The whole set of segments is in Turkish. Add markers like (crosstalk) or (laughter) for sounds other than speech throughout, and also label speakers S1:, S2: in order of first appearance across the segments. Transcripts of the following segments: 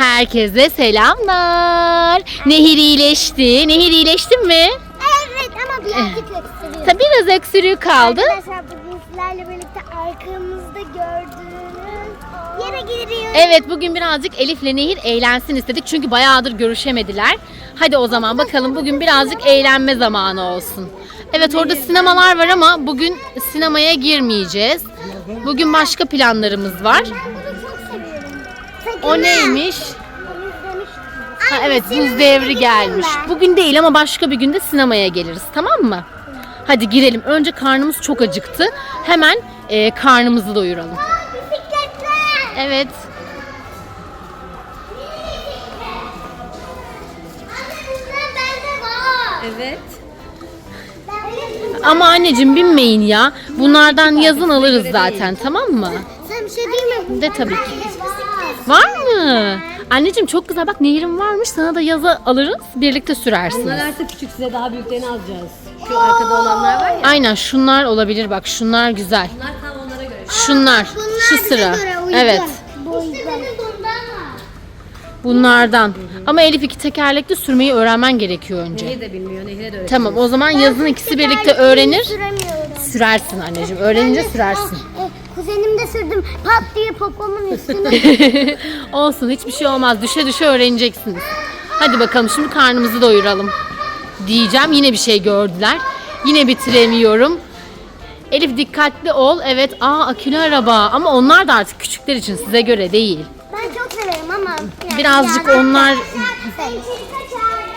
S1: Herkese selamlar. Nehir iyileşti. Nehir iyileştin mi?
S2: Evet ama birazcık öksürüyor.
S1: Tabii biraz öksürüğü kaldı.
S2: Arkadaşlar bugün sizlerle birlikte arkamızda gördüğünüz yere gidiyoruz.
S1: Evet bugün birazcık Elif'le Nehir eğlensin istedik. Çünkü bayağıdır görüşemediler. Hadi o zaman bakalım bugün birazcık eğlenme zamanı olsun. Evet orada sinemalar var ama bugün sinemaya girmeyeceğiz. Bugün başka planlarımız var. O neymiş? Ha, evet buz devri gelmiş. Bugün değil ama başka bir günde sinemaya geliriz tamam mı? Hadi girelim. Önce karnımız çok acıktı. Hemen e, karnımızı doyuralım. Evet.
S3: Evet.
S1: Ama anneciğim binmeyin ya. Bunlardan yazın alırız zaten tamam mı?
S2: Sen bir şey değil mi?
S1: De tabii ki.
S2: Var.
S1: Mı? Anneciğim çok güzel bak nehirim varmış sana da yaza alırız birlikte sürersiniz.
S3: Bunlar artık küçük size daha büyüklerini alacağız. Şu arkada olanlar var ya.
S1: Aynen şunlar olabilir bak şunlar güzel.
S3: Bunlar tam onlara göre.
S1: Şunlar şu
S2: bize
S1: sıra.
S2: göre uygun.
S1: Evet
S2: Bu yüzden.
S1: bunlardan. Ama Elif iki tekerlekli sürmeyi öğrenmen gerekiyor önce.
S3: Nehir de bilmiyor. Nehir'e de öğret.
S1: Tamam o zaman yazın ikisi birlikte öğrenir.
S2: Süremiyorum.
S1: Sürersin anneciğim. Öğrenince sürersin.
S2: Ah, e, kuzenim de sürdüm. Pat diye popomun üstüne. (laughs)
S1: Olsun hiçbir şey olmaz. Düşe düşe öğreneceksiniz. Hadi bakalım şimdi karnımızı doyuralım. Diyeceğim yine bir şey gördüler. Yine bitiremiyorum. Elif dikkatli ol. Evet aa akülü araba ama onlar da artık küçükler için size göre değil.
S2: ben çok severim ama. yani
S1: Birazcık
S2: yani-
S1: onlar-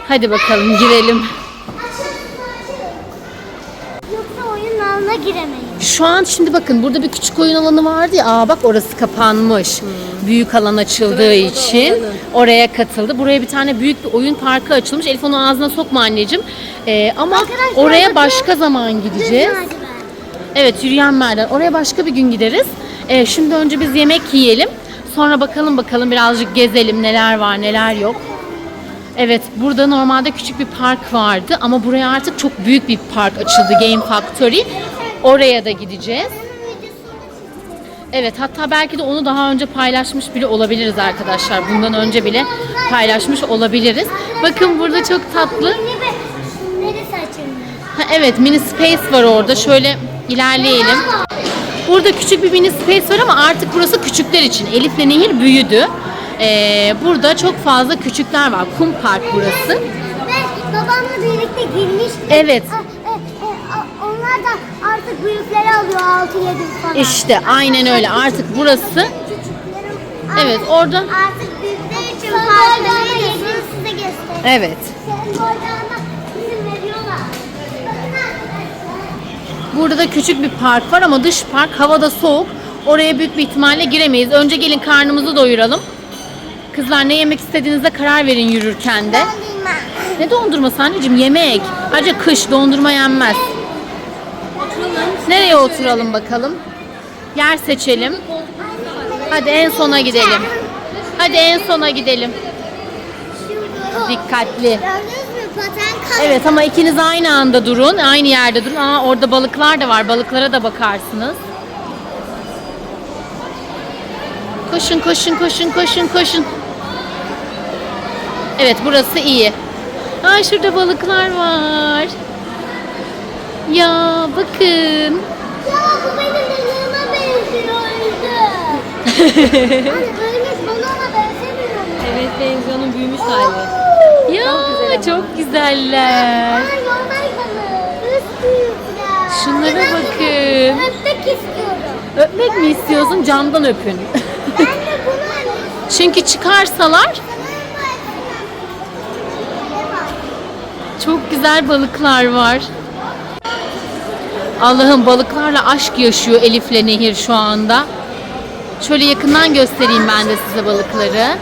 S1: Hadi bakalım girelim.
S2: Yoksa oyun alanına giremeyiz.
S1: Şu an şimdi bakın burada bir küçük oyun alanı vardı ya. Aa bak orası kapanmış. Büyük alan açıldığı
S3: da
S1: için oraya katıldı. Buraya bir tane büyük bir oyun parkı açılmış. Elif onu ağzına sokma anneciğim. Ee, ama
S2: Arkadaşlar
S1: oraya başka zaman gideceğiz. Evet yürüyen merdiven. Oraya başka bir gün gideriz. Ee, şimdi önce biz yemek yiyelim. Sonra bakalım bakalım birazcık gezelim neler var neler yok. Evet burada normalde küçük bir park vardı ama buraya artık çok büyük bir park açıldı Game Factory. Oraya da gideceğiz. Evet hatta belki de onu daha önce paylaşmış bile olabiliriz arkadaşlar. Bundan önce bile paylaşmış olabiliriz. Bakın burada çok tatlı. Ha, evet mini space var orada. Şöyle ilerleyelim. Burada küçük bir mini space var ama artık burası küçükler için. Elif'le Nehir büyüdü. Ee, burada çok fazla küçükler var. Kum park burası.
S2: Ben babamla birlikte girmiştim.
S1: Evet.
S2: Da artık büyükleri alıyor 6-7 falan.
S1: İşte aynen öyle. Artık burası Evet, orada-
S2: Artık büyükler için parklara geliyoruz size göstereyim.
S1: Evet.
S2: Senin boylarına izin veriyorlar. Bakın arkadaşlar.
S1: Burada da küçük bir park var ama dış park havada soğuk. Oraya büyük bir ihtimalle giremeyiz. Önce gelin karnımızı doyuralım. Kızlar ne yemek istediğinize karar verin yürürken de.
S2: Dondurma.
S1: Ne dondurması anneciğim? Yemek. Ayrıca kış dondurma yenmez. Nereye oturalım bakalım? Yer seçelim. Hadi en sona gidelim. Hadi en sona gidelim. Dikkatli. Evet ama ikiniz aynı anda durun. Aynı yerde durun. Aa orada balıklar da var. Balıklara da bakarsınız. Koşun koşun koşun koşun koşun. Evet burası iyi. Aa şurada balıklar var. Ya bakın.
S2: Ya bu benim balığıma benziyor Anne ölmüş balığıma benzemiyor mu?
S3: Evet televizyonun büyümüş hali.
S1: Ya çok güzeller.
S2: Ay normal balık. Üst büyükler.
S1: Şunlara
S2: Ben
S1: bakın.
S2: Öpmek istiyorum.
S1: Öpmek mi istiyorsun? Camdan öpün.
S2: Ben de bunu
S1: Çünkü çıkarsalar Çok güzel balıklar var. Allah'ım balıklarla aşk yaşıyor Elif'le Nehir şu anda. Şöyle yakından göstereyim ben de size balıkları.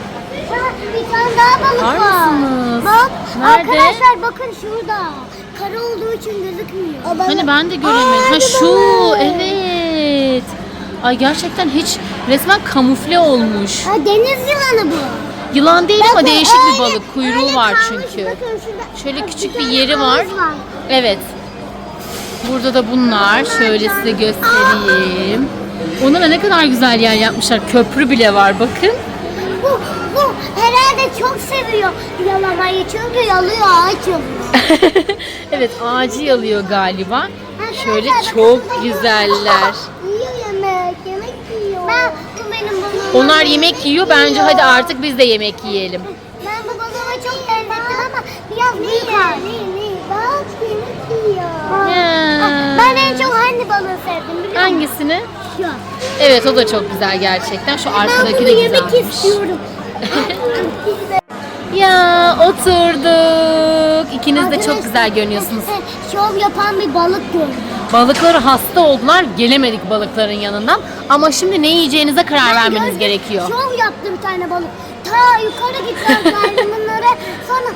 S2: Bir tane daha balık
S1: Var
S2: var.
S1: mısınız?
S2: Bak
S1: Nerede?
S2: arkadaşlar bakın şurada. Kara olduğu için gözükmüyor.
S1: Hani ben de göremedim. Ha şu evet. Ay gerçekten hiç resmen kamufle olmuş.
S2: Ha, deniz yılanı bu.
S1: Yılan değil ama
S2: Bakın,
S1: değişik bir
S2: öyle-
S1: balık. Kuyruğu
S2: öyle
S1: var
S2: kalmış.
S1: çünkü.
S2: Bakın şurada-
S1: Şöyle küçük bir
S2: tane
S1: yeri var.
S2: havuz
S1: Evet. Burada da bunlar. Şöyle size göstereyim. Onlara ne kadar güzel yer yapmışlar. Köprü bile var bakın.
S2: Bu, bu herhalde çok seviyor yalamayı çünkü yalıyor ağaç yalıyor. (laughs)
S1: evet ağacı yalıyor galiba. Şöyle çok güzeller. (laughs)
S2: Ben, bu benim.
S1: Onlar yemek yiyor. Bence hadi artık biz de yemek yiyelim.
S2: Ben bu balığıma çok benzettim ama biraz büyük. Yemek. Ben en çok hangi balığı sevdim biliyor musun?
S1: Hangisini?
S2: Şu.
S1: Evet o da çok güzel gerçekten. Şu
S2: Ben
S1: arkadaki
S2: bunu
S1: de
S2: yemek
S1: güzelmiş.
S2: istiyorum. (laughs)
S1: Ya oturduk. İkiniz de çok güzel görünüyorsunuz.
S2: Şov yapan bir balık gördüm.
S1: Balıkları hasta oldular. Gelemedik balıkların yanından. Ama şimdi ne yiyeceğinize karar
S2: Ben
S1: vermeniz gerekiyor.
S2: Şov yaptı bir tane balık. Ta yukarı gittiler (laughs) kaydımanlara. Sonra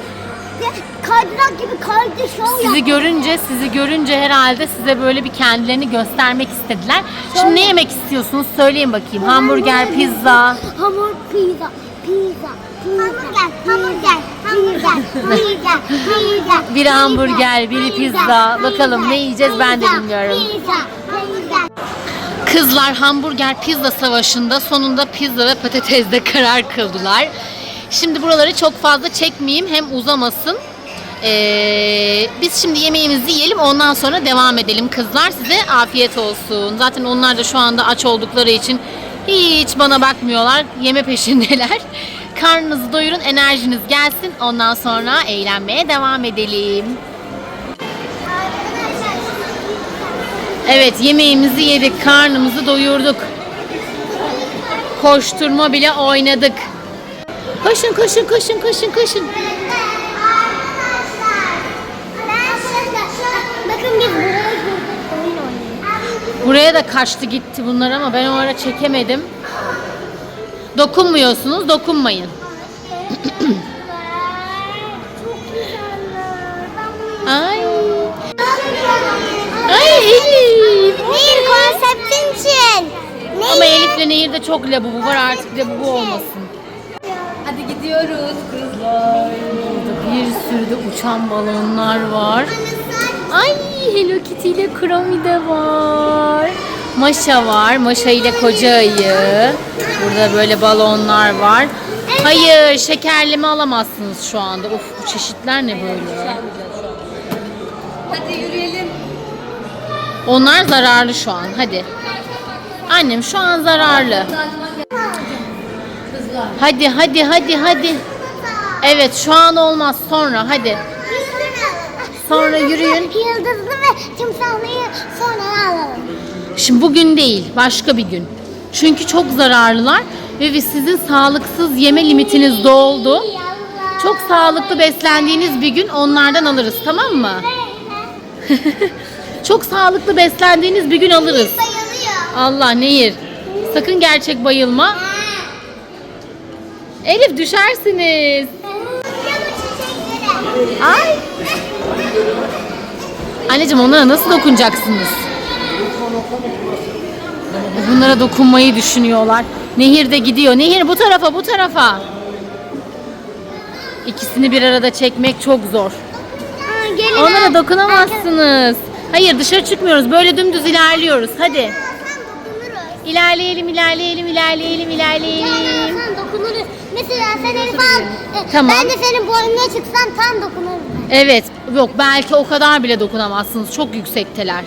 S2: kaydırak gibi kaydı şov
S1: Sizi
S2: yaptı.
S1: görünce, sizi görünce herhalde size böyle bir kendilerini göstermek istediler. Şimdi ne yemek istiyorsunuz? Söyleyin bakayım. Hamburger, pizza.
S2: Hamur, pizza, pizza, pizza, hamburger, hamburger, pizza, pizza.
S1: Biri hamburger, biri pizza. Bakalım ne yiyeceğiz ben de bilmiyorum.
S2: Pizza, pizza.
S1: Kızlar hamburger pizza savaşında sonunda pizza ve patatesde karar kıldılar. Şimdi buraları çok fazla çekmeyeyim hem uzamasın. Ee, biz şimdi yemeğimizi yiyelim ondan sonra devam edelim kızlar. Size afiyet olsun. Zaten onlar da şu anda aç oldukları için hiç bana bakmıyorlar. Yeme peşindeler. (laughs) Karnınızı doyurun, enerjiniz gelsin. Ondan sonra eğlenmeye devam edelim. Evet yemeğimizi yedik, karnımızı doyurduk. Koşturma bile oynadık. Koşun koşun koşun koşun koşun.
S2: Buraya
S1: da kaçtı gitti bunlar ama ben o ara çekemedim. Dokunmuyorsunuz, dokunmayın. (clears throat) Ay. Ay Elif.
S2: Bir konseptin için.
S1: Ama Elif'le Nehir'de çok labubu var artık labubu olmasın.
S3: Hadi gidiyoruz kızlar.
S1: Burada bir sürü de uçan balonlar var. Ay Hello Kitty ile Kromi de var. Maşa var. Maşa ile koca ayı. Burada böyle balonlar var. Hayır şekerleme alamazsınız şu anda. Of bu çeşitler ne böyle?
S3: Hadi yürüyelim.
S1: Onlar zararlı şu an. Hadi. Annem şu an zararlı. Hadi hadi hadi hadi. Evet şu an olmaz sonra hadi. Sonra yürüyün.
S2: Yıldızlı ve timsahlıyı sonra alalım.
S1: Şimdi bugün değil, başka bir gün. Çünkü çok zararlılar ve sizin sağlıksız yeme limitiniz doldu. Çok sağlıklı beslendiğiniz bir gün onlardan alırız, tamam mı? (laughs) çok sağlıklı beslendiğiniz bir gün alırız. Allah nehir. Sakın gerçek bayılma. Elif düşersiniz. Ay. Anneciğim onlara nasıl dokunacaksınız? Bunlara dokunmayı düşünüyorlar. Nehir de gidiyor. Nehir bu tarafa bu tarafa. İkisini bir arada çekmek çok zor.
S2: Gelin.
S1: Onlara dokunamazsınız. Hayır dışarı çıkmıyoruz. Böyle dümdüz ilerliyoruz. Hadi. İlerleyelim, ilerleyelim, ilerleyelim, ilerleyelim.
S2: Dokunuruz. Mesela sen Elif al. e,
S1: Tamam.
S2: Ben de senin boynuna çıksam tam dokunurum.
S1: Evet. Yok belki o kadar bile dokunamazsınız. Çok yüksekteler.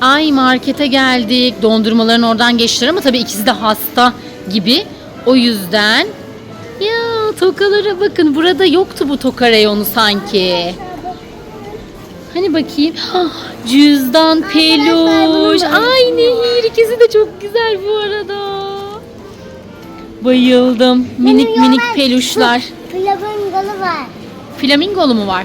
S1: Ay markete geldik. Dondurmaların oradan geçtiler ama tabii ikisi de hasta gibi. O yüzden ya tokalara bakın. Burada yoktu bu toka reyonu sanki. Hani bakayım. Ah, cüzdan, peluş. Ay Nehir ikisi de çok güzel bu arada. Bayıldım. Minik
S2: Benim
S1: minik
S2: yollar-
S1: peluşlar.
S2: Flamingalı var.
S1: Flamingolu mu var?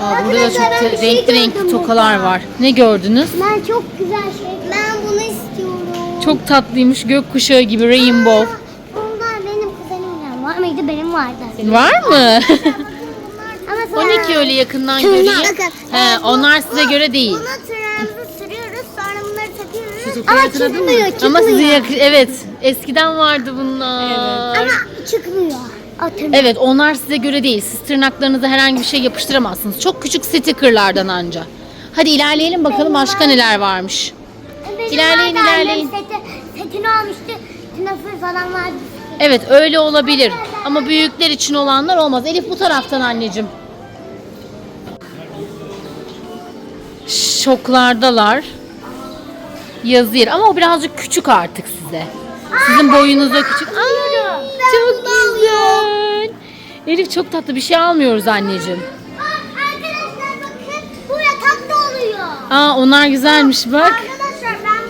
S1: Aa, burada da çok
S2: Arkadaşlar, ben bir şey
S1: renkli renkli
S2: gördüm
S1: tokalar
S2: burada.
S1: var. Ne gördünüz?
S2: Ben çok güzel şey. Ben bunu istiyorum.
S1: Çok tatlıymış gökkuşağı gibi rainbow.
S2: Bunlar benim kuzenimden var mıydı? Benim vardı.
S1: Var mı?
S2: Ama
S1: o
S2: sonra...
S1: ne ki öyle yakından
S2: Tırnak.
S1: göreyim? He,
S2: e,
S1: onlar size göre değil.
S2: Buna tırnağımızı sürüyoruz sonra bunları takıyoruz. Ama çıkmıyor, çıkmıyor.
S1: Ama size yak- evet eskiden vardı bunlar.
S2: Ama çıkmıyor.
S1: Evet onlar size göre değil. Siz tırnaklarınıza herhangi bir şey yapıştıramazsınız. Çok küçük stickerlardan anca. Hadi ilerleyelim bakalım başka neler varmış.
S2: Benim
S1: İlerleyin,
S2: vardı, annem
S1: ilerleyin.
S2: Seti, setini almıştı. Tınafır falan vardı.
S1: Evet öyle olabilir. Ama büyükler için olanlar olmaz. Elif bu taraftan anneciğim. Şoklardalar. Yazı yeri. Ama o birazcık küçük artık size. Sizin boyunuza küçük. Aa, çok güzel. Elif çok tatlı bir şey almıyoruz anneciğim.
S2: Aa, arkadaşlar bakın bu yatak da oluyor.
S1: Aa onlar güzelmiş bak.
S2: Arkadaşlar ben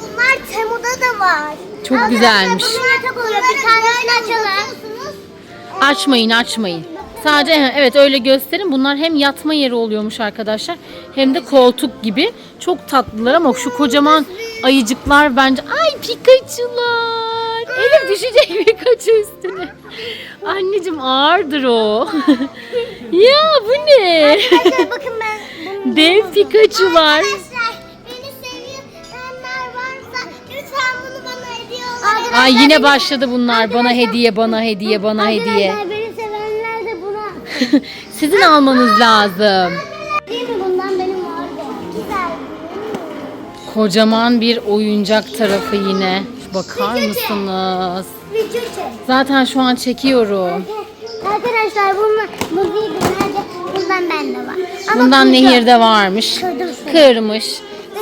S2: bunlar Temu'da da var.
S1: Çok güzelmiş.
S2: bunun yatak oluyor. Bir tanesini açalım.
S1: Açmayın açmayın. Sadece evet öyle gösterin. Bunlar hem yatma yeri oluyormuş arkadaşlar. Hem de koltuk gibi. Çok tatlılar ama şu kocaman ayıcıklar bence. Ay Pikachu'lar. Elif düşecek Pikachu üstüne. Anneciğim ağırdır o. (laughs) ya bu ne?
S2: Arkadaşlar bakın ben bunu
S1: Dev Pikachu'lar.
S2: Arkadaşlar beni seviyenler varsa lütfen bunu bana hediye olarak.
S1: Ay yine başladı bunlar. Bana hediye, bana hediye, bana hediye.
S2: Arkadaşlar beni sevenler de buna. (laughs)
S1: Sizin almanız lazım.
S2: Değil mi bundan benim vardı. Güzel.
S1: Kocaman bir oyuncak tarafı yine. Bakar mısınız?
S2: Video çek.
S1: Zaten şu an çekiyorum.
S2: Arkadaşlar bunlar bu değil nerede? Bundan bende var. Ama
S1: Bundan
S2: kırdım.
S1: nehirde varmış.
S2: Kırdım seni.
S1: Kırmış.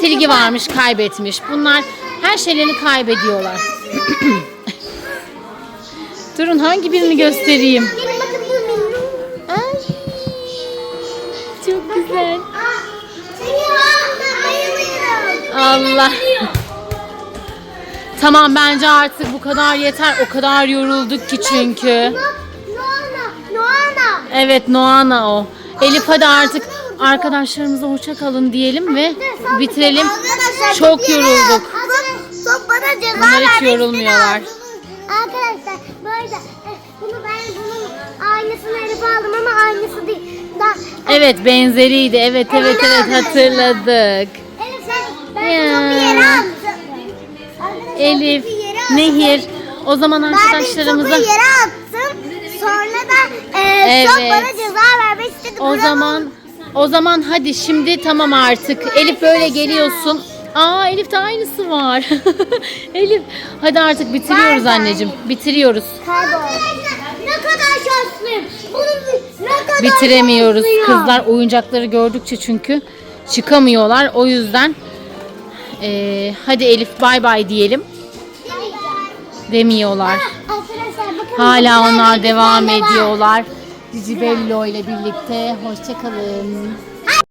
S1: Silgi varmış, kaybetmiş. Bunlar her şeylerini kaybediyorlar. (coughs) Durun hangi birini göstereyim? Allah. Tamam bence artık bu kadar yeter. O kadar yorulduk ki çünkü.
S2: Noana, Noana.
S1: Evet Noana o. Elif hadi artık arkadaşlarımıza hoşça kalın diyelim ve bitirelim. Çok yorulduk.
S2: Bana ceza
S1: Bunlar hiç yorulmuyorlar.
S2: Arkadaşlar böyle e, bunu ben bunun aynısını Elif'e aldım ama aynısı değil. Da,
S1: Evet benzeriydi. Evet evet evet hatırladık.
S2: Elif ben
S1: Elif. Nehir. O zaman
S2: Ben
S1: arkadaşlarımıza
S2: topu yere attım. Sonra da e, çok
S1: Evet.
S2: bana ceza vermek istedi.
S1: o
S2: Buranın-
S1: zaman o zaman hadi şimdi tamam artık. Elif böyle geliyorsun. Aa Elif'te aynısı var. (laughs) Elif hadi artık bitiriyoruz anneciğim. Bitiriyoruz.
S2: Ne kadar şanslıyım. Bunu ne kadar
S1: Bitiremiyoruz. Kızlar oyuncakları gördükçe çünkü çıkamıyorlar. O yüzden eee, hadi Elif bay bay diyelim. Demiyorlar.
S2: Arkadaşlar bakın.
S1: Hala onlar devam ediyorlar. Cicibello ile birlikte. Hoşçakalın.